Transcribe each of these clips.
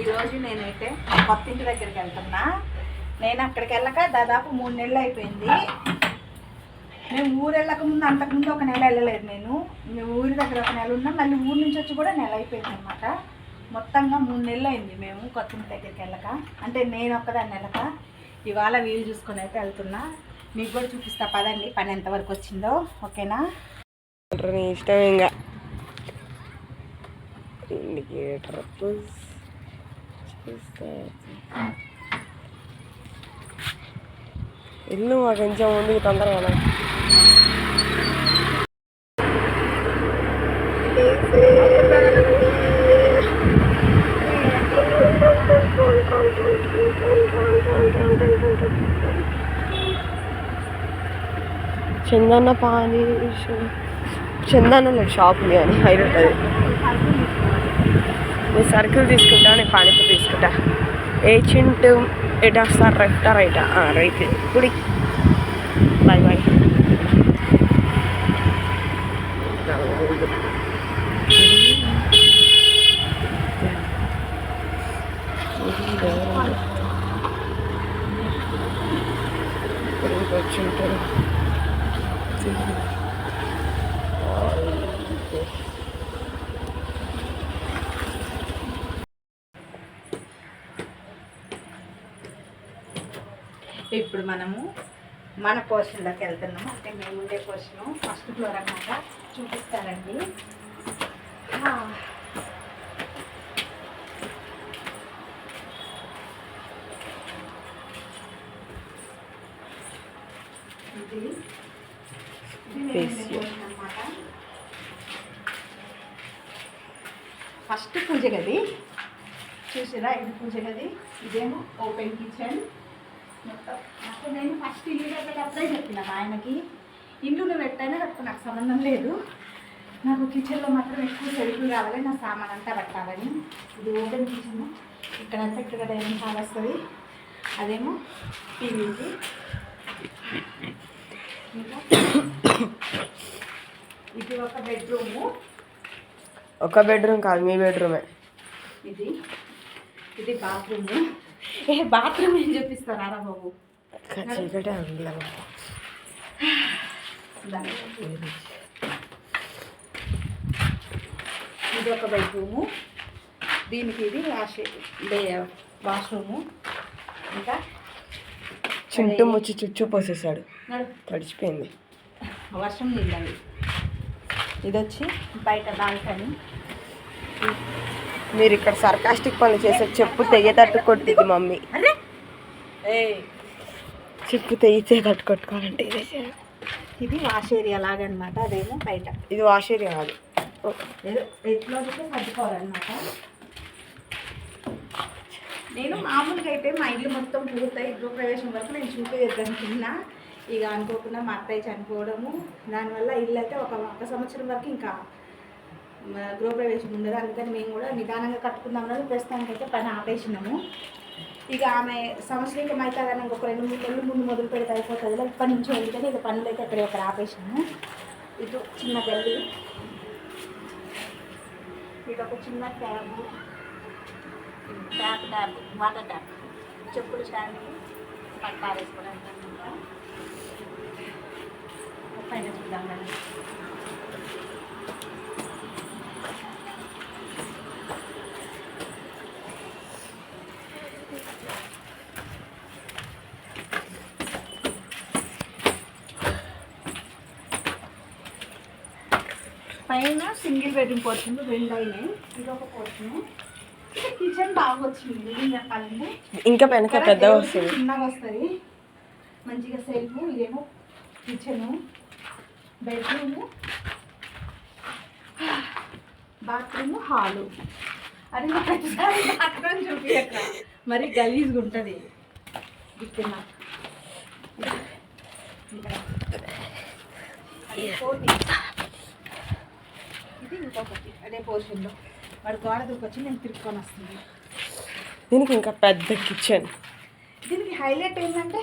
ఈరోజు నేనైతే కొత్త ఇంటి దగ్గరికి వెళ్తున్నా. నేను అక్కడికి వెళ్ళక దాదాపు మూడు నెలలు అయిపోయింది. మేము ఊరు వెళ్ళక ముందు అంతకుముందు ఒక నెల వెళ్ళలేదు నేను. మేము ఊరి దగ్గర ఒక నెల ఉన్నా మళ్ళీ ఊరి నుంచి వచ్చి కూడా నెల అయిపోయింది అనమాట మొత్తంగా మూడు నెలలు అయింది మేము కొత్త ఇంటి దగ్గరికి వెళ్ళక. అంటే నేను ఒక్కదాన్ని వెళ్ళక. ఇవాళ వీలు చూసుకొని అయితే వెళ్తున్నా. మీకు కూడా చూపిస్తా. పదండి పని ఎంతవరకు వచ్చిందో. ఓకేనా? ఇష్టం ఇంకా? ఇండికేటర్ ఇల్లు మా కొంచెం ముందుకు తొందరగా రా. చందన్న పానీ చందన్న షాప్ ఉంది అని హైలైట్ అది సర్కిల్ తీసుకుంటా నేను పానీపూరి తీసుకుంటా ఏ చింటు ఎటు వస్తారు రైటా రైటా రైట్ గుడి బాయ్ బాయ్ వచ్చింటారు ఇప్పుడు మనము మన పోర్షన్లోకి వెళ్తున్నాము. అంటే మేము ఉండే పోర్షన్ ఫస్ట్ ఫ్లోర్ అన్నమాట. చూపిస్తారండి. ఇది. ఫస్ట్ పూజ గది. చూసారా ఇది పూజ గది. ఇదేమో ఓపెన్ కిచెన్. మొత్తం. నాకు నేను ఫస్ట్ ఇల్లు కట్టేటప్పుడే చెప్పిన ఆయనకి. ఇల్లు పెట్టైనా కట్టుకో నాకు సంబంధం లేదు. నాకు కిచెన్లో మాత్రం ఎక్కువ సెల్ఫ్లు కావాలి నా సామాన్ అంతా పెట్టాలని. ఇది ఓపెన్ కిచెన్ ఇక్కడంతా ఇక్కడ డైనింగ్ హాల్ వస్తుంది. అదేమో టీవీకి ఇంకా ఇది ఒక బెడ్రూము ఒక బెడ్రూమ్ కాదు మీ బెడ్రూమే ఇది. ఇది బాత్రూమ్ ఏ బాత్రూమ్ ఏం చూపిస్తారా బాబు? చీకటే దాని ఇది ఒక బెడ్రూము. దీనికి ఇది వాష్ వాష్రూము. ఇంకా? చింటూ ముచ్చి చుచ్చు పోసేసాడు. తడిచిపోయింది. వర్షం నీళ్ళవి ఇది వచ్చి బయట బాల్కనీ. మీరు ఇక్కడ సర్కాస్టిక్ పనులు చేసే చెప్పు తెగేటట్టు కొట్టింది మమ్మీ. అరే! ఏ చెప్పు తెగితే తట్టు కొట్టుకోవాలంటే ఇదే వాష్ ఏరియా లాగనమాట అదేమో బయట. ఇది వాష్ ఏరియా కాదు. సర్దుకోవాలన్నమాట. నేను మామూలుగా అయితే మా ఇల్లు మొత్తం పూర్తయి గృహప్రవేశం వరకు నేను చూపించద్దనుకున్నా ఇక అనుకోకుండా మా అత్తయ్య చనిపోవడము. దానివల్ల ఇల్లు అయితే ఒక ఒక సంవత్సరం వరకు ఇంకా గృహప్రవేశం ఉండదు. అందుకని మేము కూడా నిదానంగా కట్టుకుందాం అన్నది ప్రస్తుతానికి అయితే పని ఆపేసినాము. ఇక ఆమె సంవత్సరీకం అవుతుందని ఇంకొక రెండు మూడు నెలలు ముందు మొదలు పెడితే అయిపోతుంది. ఇప్పటి నుంచి ఎందుకని ఇక పనులు అయితే అక్కడ ఒకరు ఆపేసినాము. ఇటు చిన్న గల్లి. ఇటు ఒక చిన్న tab. Tap tab water tap చెప్పులు స్టాండ్. పట్టారేసుకోవడానికి పైన చూద్దాం పైన సింగిల్ బెడ్రూమ్ పోర్షన్ రెండు అయినాయి. ఇది ఒక పోర్షన్. కిచెన్ బాగా వచ్చింది ఏం చెప్పాలంటే. ఇంకా వెనక ఇక్కడ వస్తుంది. చిన్నగా వస్తుంది. మంచిగా సెల్ఫ్ ఇదేమో కిచెన్ బెడ్రూమ్ బాత్రూమ్ హాలు. అది ప్రతిసారి బాత్రూమ్ చూపించక మరి గలీజ్గా ఉంటుంది. ఇక్కడ. అది కోటి. ఇది ఇంకొకటి అదే పోర్షన్లో. వాడు గోడ దూకొచ్చి నేను తిరుక్కొని వస్తుంది. దీనికి ఇంకా పెద్ద కిచెన్. దీనికి హైలైట్ ఏంటంటే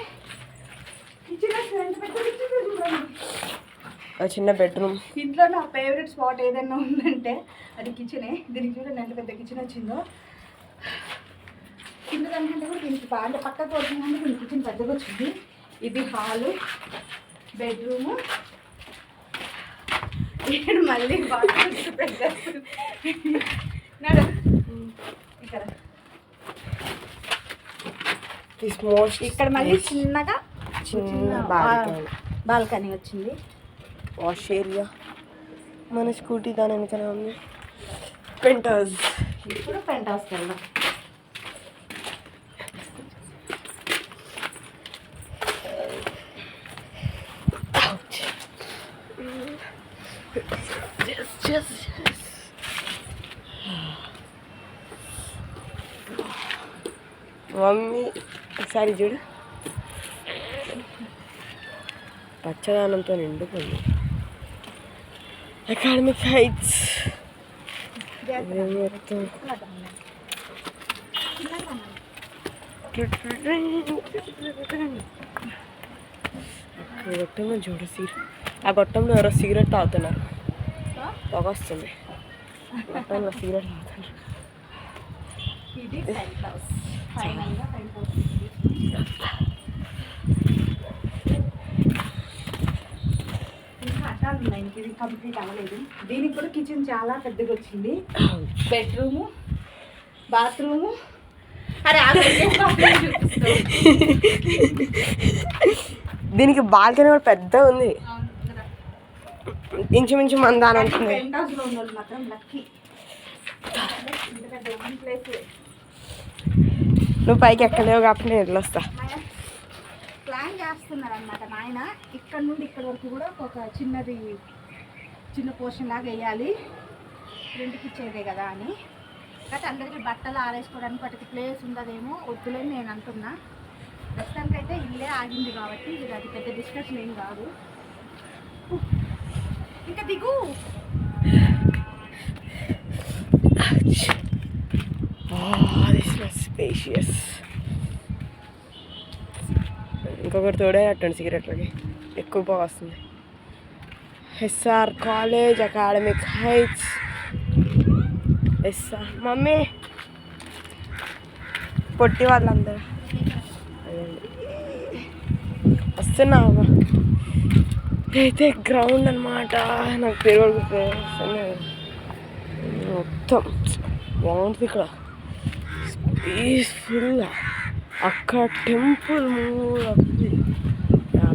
చిన్న బెడ్రూమ్. ఇంట్లో నా ఫేవరెట్ స్పాట్ ఏదైనా ఉందంటే అది కిచెనే దీనికి చూడండి ఎంత పెద్ద కిచెన్ వచ్చిందో. కింద దానికంటే కూడా దీనికి బాగా పక్కకు వచ్చిందంటే దీని కిచెన్ పెద్దగా వచ్చింది. ఇది హాలు బెడ్రూము ఇక్కడ మళ్ళీ నడు. ఇక్కడ. ఇక్కడ మళ్ళీ చిన్నగా చిన్న బాల్కనీ బాల్కనీ వచ్చింది. వాష్ ఏరియా మన స్కూటీ దాని వెనకనే ఉంది. పెంటర్స్ ఇప్పుడు పెంట్ హౌస్కి వెళ్దాం. Just, just, just. మమ్మీ ఒకసారి చూడు. పచ్చదనంతో నిండుకుంది. అకాడమిక్ హైట్స్ మొత్తం చూడు సీర ఆ గొట్టంలో ఎవరో సిగరెట్ తాగుతున్నారు. పొగ వస్తుంది గొట్టంలో సిగరెట్ తాగుతున్నారు. ఇది కంప్లీట్ అవ్వలేదు. దీనికి కూడా కిచెన్ చాలా పెద్దగా వచ్చింది. Bedroom bathroom. దీనికి బాల్కనీ కూడా పెద్దగా ఉంది. ఇంచుమించు మంద అని ఉంటుంది. నువ్వు పైకి ఎక్కలేవు కాబట్టి నేను వెళ్ళొస్తా. ప్లాన్ చేస్తున్నారు అనమాట నాయన. ఇక్కడ నుండి ఇక్కడ వరకు కూడా ఒక చిన్నది చిన్న పోర్షన్ లాగా వేయాలి. రెండుకి ఇచ్చేదే కదా అని. కాబట్టి అందరికీ బట్టలు ఆరేసుకోవడానికి వాటికి ప్లేస్ ఉండదేమో వద్దులేని నేను అంటున్నా. ప్రస్తుతానికైతే ఇల్లే ఆగింది కాబట్టి ఇది అది పెద్ద డిస్కషన్ ఏం కాదు. ఇంకా దిగు స్పేషియస్ ఇంకొకటి తోడేటండి సిగరెట్లకి ఎక్కువ పొగ వస్తుంది SR college academic heights SR mummy పొట్టి వాళ్ళందరూ అదండి. వస్తున్నావా అయితే గ్రౌండ్ అనమాట నాకు పేరు మొత్తం బాగుంటుంది ఇక్కడ. పీస్ఫుల్గా అక్కడ టెంపుల్ మూడు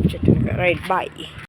చెట్టు రైట్ బాయ్